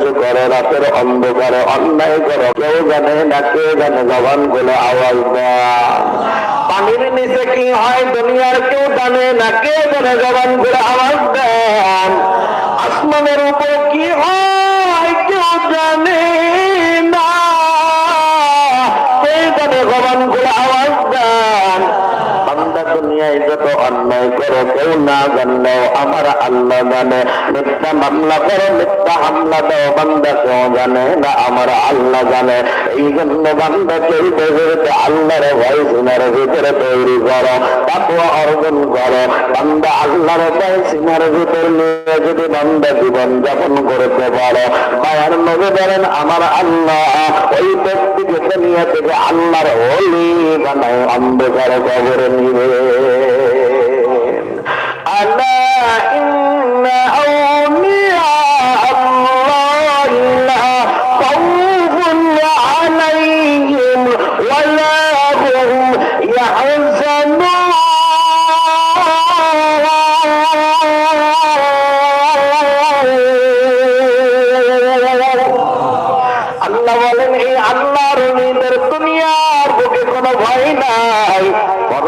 যা কিছু করে রাতের অন্ধকারে, অন্যায় করে। কেউ জানে না, কে জানে জবানগুলো আওয়াজ দেয়। পানির নিচে কি হয় দুনিয়ার কেউ জানে না, কে জানে জবানগুলো আওয়াজ দেন আসমানের উপরে কি হয় কেউ জানে না, কে জানে জবানগুলো আওয়াজ দুনিয়ায় যত অন্যায় করো, কেউ না জানলেও আমার আল্লাহ জানে। মিথ্যা মামলা করো, মিথ্যা হামলা দাও, বান্দা কেউ জানে না, আমার আল্লাহ জানে। এই জন্য বান্দা কেউ দেখে আল্লাহর ভয় সিনার ভিতরে তৈরি করো। তাকুয়া অর্জন করো বান্দা আল্লাহর ভয় সিনার ভিতর নিয়ে যদি বান্দা জীবন যাপন করতে পারো মায়ার নবী আমার আল্লাহ, ওই ব্যক্তিকে দুনিয়া থেকে আল্লাহর ওলি বানায় অন্ধকার কবরে নিবে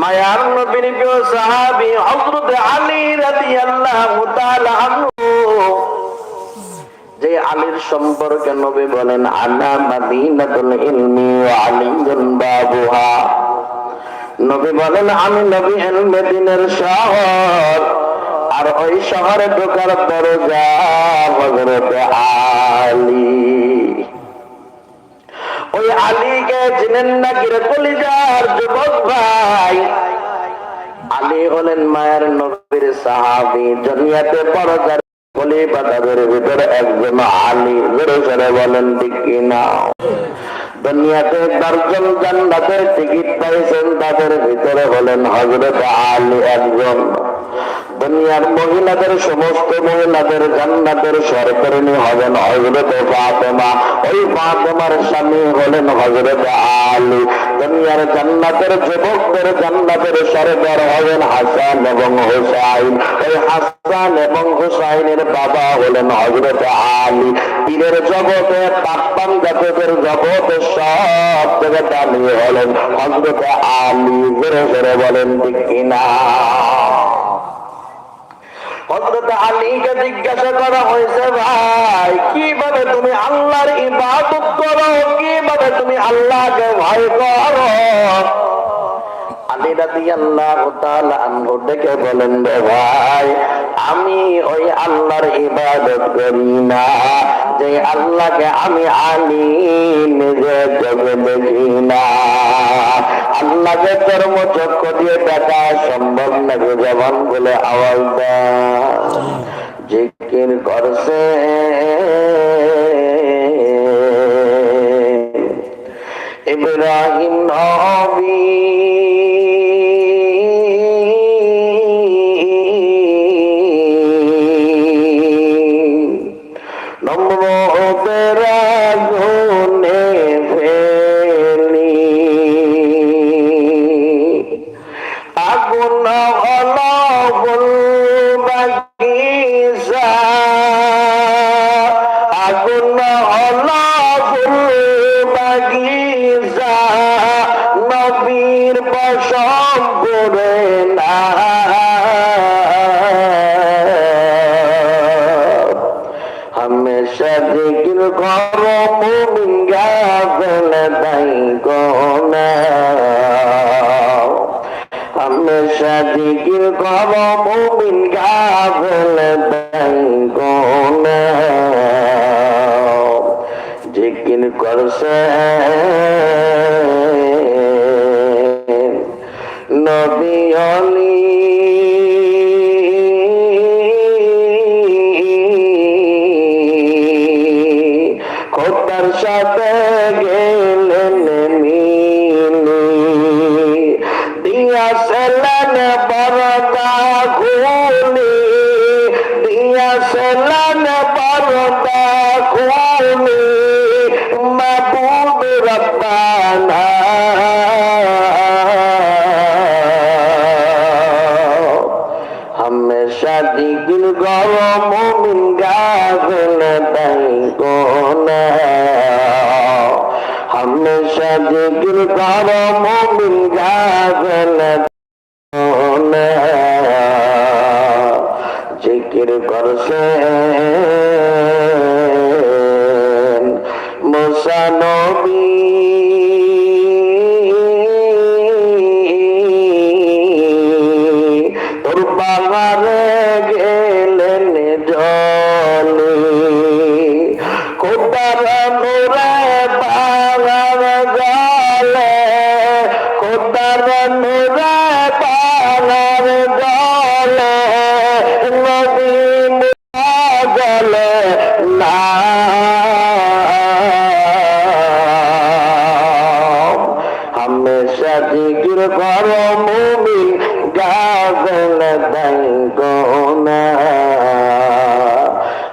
মায়ার নবীর প্রিয় সাহাবী হযরত আলী রাদিয়াল্লাহু তাআলা আনহু। যে আলীর সম্পর্কে নবী বলেন আনা মাদিনাতুল ইলমি ওয়া আলিয়ুন বাবুহা। নবী বলেন, আমি নবী ইলমে দিনের শহর, আর ওই শহরে ঢোকার দরজা হযরত আলী। ওই আলীকে চিনেন না কিরে কলিজার যুবক ভাই? আলী হলেন মায়ের নবীর সাহাবি, দুনিয়াতে পরদার কলি পাতাদের ভিতরে একজন আলী জোরে সরে বলেন, ঠিক কিনা দুনিয়াতে দশজন জান্নাতের টিকিট পাইছেন, তাদের ভিতরে হলেন হজরত আলী একজন। দুনিয়ার মহিলাদের, সমস্ত মহিলাদের, জান্নাতের সরকারিনী হবেন হজরত ফাতেমা। ওই ফাতেমার স্বামী হলেন হজরত আলী। দুনিয়ার জান্নাতের যুবকদের জান্নাতের সরকার হবেন হাসান এবং হুসাইন। ওই হাসান এবং হুসাইনের বাবা হলেন হজরত আলী। পীরের জগতে পাপ্পান জাতকের জগতে সব থেকে দামি হলেন হজরত আলী। জোরে জোরে বলেন কিনা? হজরত আলীকে জিজ্ঞাসা করা হয়েছে, ভাই, কীভাবে তুমি আল্লাহর ইবাদত করো? কীভাবে তুমি আল্লাহকে ভয় করো? ভাই, আমি ওই আল্লাহর ইবাদত করি না। যে আল্লাহকে আমি আলী নিজে না। আল্লাহকে কর্ম চক্র দিয়ে দেখা সম্ভব নাকি জবান বলে আওয়াজ জিকির করছে। ইব্রাহিম নবী। নম্রতের আগুনে সব করে না। হমেশা জিকির করো, মুমিন গাফেল তাই গোনা হমেশা জিকির করো, মুমিন গাফেল তাই গোনা জিকির করছে নবী খোদা তার সাথে গেলেন মিলি। দিয়াছিলেন বরদা খুলি। দিয়াছিলেন বরদা খুলি। মাবুদ রব্বানা জিকির করো মুমিন গাফেল থাকো না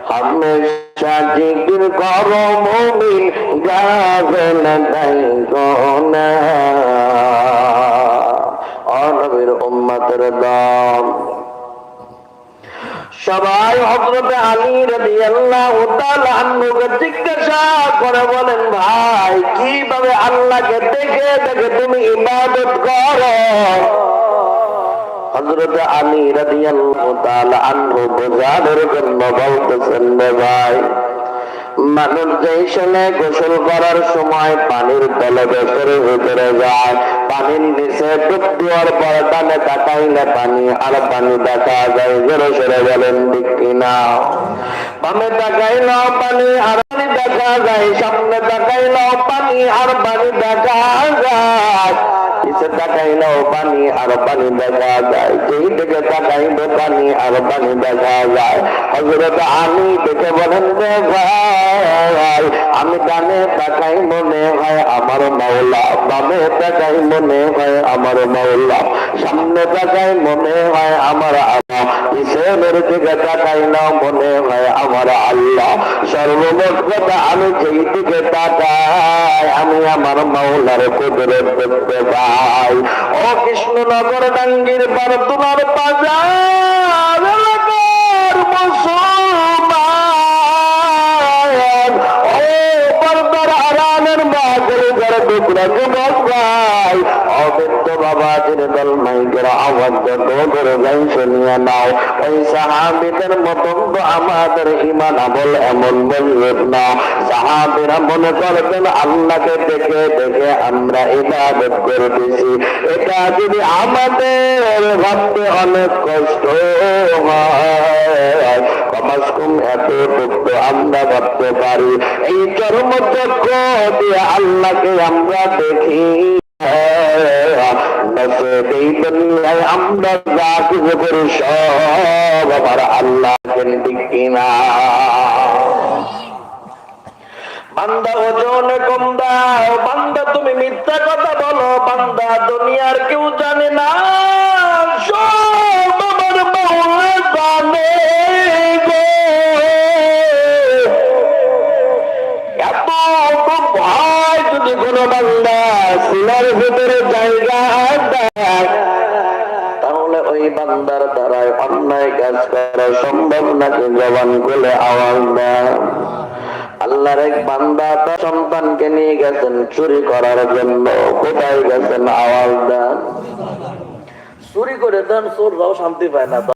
হামেশা জিকির করো মুমিন গাফেল থাকো না সবাই হজরতে আলী রবি আল্লাহ জিজ্ঞাসা করে বলেন, ভাই, কীভাবে আল্লাহকে দেখে দেখে তুমি ইবাদত করো? হজরতে আলী তাআলা আনহু বোঝানোর জন্য বলতেছেন ভাই গোসল করার সময় পানির তলে বেসরে ভেতরে যায়। পানির নিচে ডুব দেওয়ার পর ডানে তাকাইলে পানি আর পানি দেখা যায়, জোরে সরে বলেন, ঠিক কিনা? বামে তাকাইলেও পানি আর পানি দেখা যায়, সামনে তাকাইলেও পানি আর পানি দেখা যায়। তাকাইলেও পানি আর পানি দেখা যায়। যেই দিকে তাকাইলে, পানি আর পানি দেখা যায়। হজরত আমি দেখে বলেন ভাই, আমি ডানে তাকাই মনে হয় আমার মাওলা? বামে তাকাই মনে হয় আমার মাওলা? সামনে তাকাই মনে হয় আমার আল্লাহ? পিছনের দিকে তাকাই না মনে হয় আমার আল্লাহ? আমি যেই দিকে তাকাই, আমি আমার মাওলার কুদরে দেখতে পাই। ও কৃষ্ণনগর ডাঙ্গির পর তোমার বাজার। সাহাবিদের মতন তো আমাদের ইমান আমল এমন না। সাহাবিরা মনে করবেন আল্লাহকে দেখে দেখে আমরা ইবাদত এটা যদি আমাদের ভাবতে অনেক কষ্ট হয় কম এতটুকু আমরা ভাবতে পারি। এই চরমচক্র দিয়ে আল্লাহকে আমরা দেখি। আমরা যা কিছু করি সব আবার আল্লাহ কিনা কম বান্দা তুমি মিথ্যা কথা বলো, বান্দা দুনিয়ার কেউ জানে না। বান্দার দ্বারাই অন্যায় কাজ করা সম্ভব নাকি জবান খুলে আওয়াজ দেয়। আল্লাহর এক বান্দা তার সন্তানকে নিয়ে গেছেন চুরি করার জন্য। কোথায় গেছেন? আওয়াজ দেন চুরি করে দেন, চোররাও শান্তি পায় না।